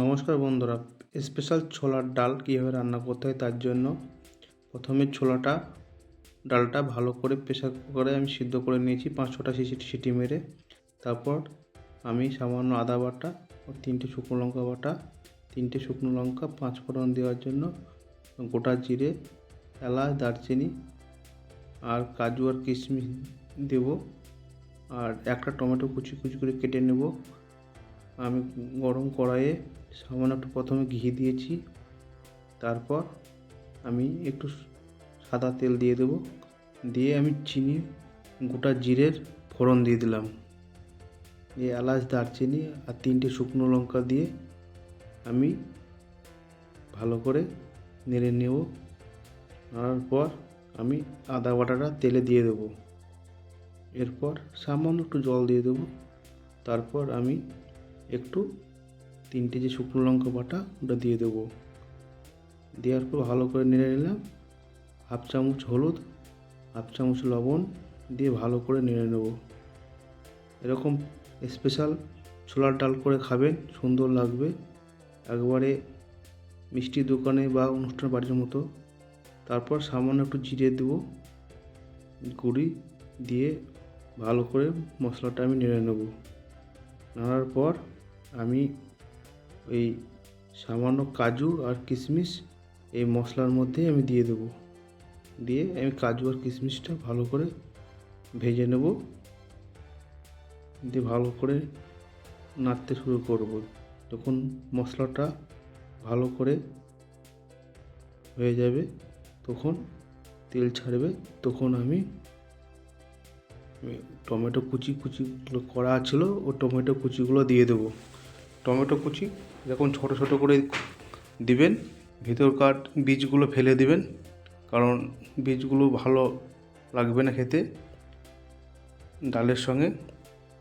নমস্কার বন্ধুরা স্পেশাল ছোলার ডাল কীভাবে রান্না করতে হয় তার জন্য প্রথমে ছোলাটা, ডালটা ভালো করে প্রেশার কুকারে আমি সিদ্ধ করে নিয়েছি পাঁচ ছটা সিটি সিটি মেরে। তারপর আমি সামান্য আদা বাটা ও তিনটে শুকনো লঙ্কা বাটা, তিনটে শুকনো লঙ্কা, পাঁচ ফোড়ন দেওয়ার জন্য গোটা জিরে, এলাচ, দারচিনি আর কাজু আর কিশমিশ দেবো। আর একটা টমেটো কুচি কুচি করে কেটে নেব। আমি গরম কড়াইয়ে সামান্য একটু প্রথমে ঘি দিয়েছি। তারপর আমি একটু সাদা তেল দিয়ে দেবো। দিয়ে আমি চিনি, গোটা জিরের ফোড়ন দিয়ে দিলাম। দিয়ে এলাচ, দারচিনি আর তিনটে শুকনো লঙ্কা দিয়ে আমি ভালো করে নেড়ে নেব। নাড়ার পর আমি আদা বাটাটা তেলে দিয়ে দেবো। এরপর সামান্য একটু জল দিয়ে দেবো। তারপর আমি একটু তিনটে যে শুকনো লঙ্কা বাটা, ওটা দিয়ে দেবো। দেওয়ার পর ভালো করে নেড়ে নিলাম। হাফ চামচ হলুদ, হাফ চামচ লবণ দিয়ে ভালো করে নেড়ে নেব। এরকম স্পেশাল ছোলার ডাল করে খাবেন, সুন্দর লাগবে। একবারে মিষ্টি দোকানে বা অনুষ্ঠান বাড়ির মতো। তারপর সামান্য একটু জিরে দেবো, গুঁড়ি দিয়ে ভালো করে মশলাটা আমি নেড়ে নেব। নাড়ার পর আমি ওই সামান্য কাজু আর কিশমিশ এই মশলার মধ্যেই আমি দিয়ে দেবো। দিয়ে আমি কাজু আর কিশমিশটা ভালো করে ভেজে নেব। দিয়ে ভালো করে নাড়তে শুরু করব। যখন মশলাটা ভালো করে হয়ে যাবে, তখন তেল ছাড়বে। তখন আমি টমেটো কুচি কুচিগুলো করা ছিল, ও টমেটো কুচিগুলো দিয়ে দেবো। টমেটো কুচি যখন ছোটো ছোটো করে দিবেন ভিতরকার বীজগুলো ফেলে দিবেন, কারণ বীজগুলো ভালো লাগবে না খেতে ডালের সঙ্গে।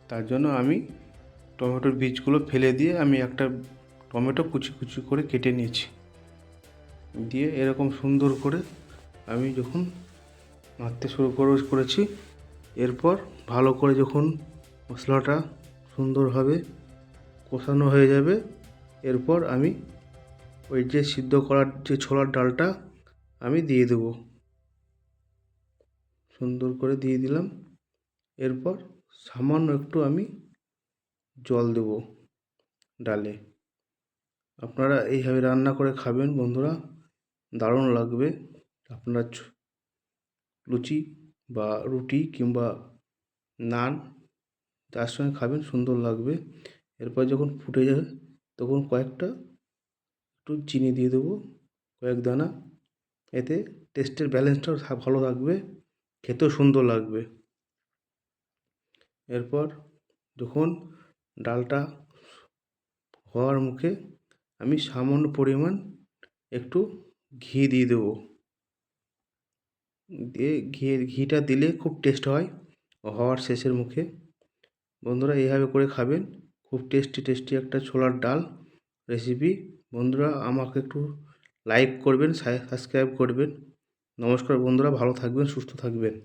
তার জন্য আমি টমেটোর বীজগুলো ফেলে দিয়ে আমি একটা টমেটো কুচি কুচি করে কেটে নিয়েছি। দিয়ে এরকম সুন্দর করে আমি যখন নাড়তে শুরু করে করেছি, এরপর ভালো করে যখন মশলাটা সুন্দরভাবে কষানো হয়ে যাবে এরপর আমি ওই যে সিদ্ধ করার যে ছোলার ডালটা আমি দিয়ে দেবো। সুন্দর করে দিয়ে দিলাম। এরপর সামান্য একটু আমি জল দেব ডালে। আপনারা এইভাবে রান্না করে খাবেন বন্ধুরা, দারুণ লাগবে। আপনারা লুচি বা রুটি কিংবা নান যার সঙ্গে খাবেন, সুন্দর লাগবে। এরপর যখন ফুটে যাবে তখন কয়েকটা একটু চিনি দিয়ে দেবো, কয়েক দানা। এতে টেস্টের ব্যালেন্সটাও ভালো থাকবে, খেতেও সুন্দর লাগবে। এরপর যখন ডালটা হওয়ার মুখে আমি সামান্য পরিমাণ একটু ঘি দিয়ে দেবো। দিয়ে ঘি, ঘিটা দিলে খুব টেস্ট হয়, হওয়ার শেষের মুখে। বন্ধুরা এইভাবে করে খাবেন। খুব টেস্টি টেস্টি একটা ছোলার ডাল রেসিপি বন্ধুরা, আমাকে একটু লাইক করবেন সাবস্ক্রাইব করবেন। নমস্কার বন্ধুরা, ভালো থাকবেন, সুস্থ থাকবেন।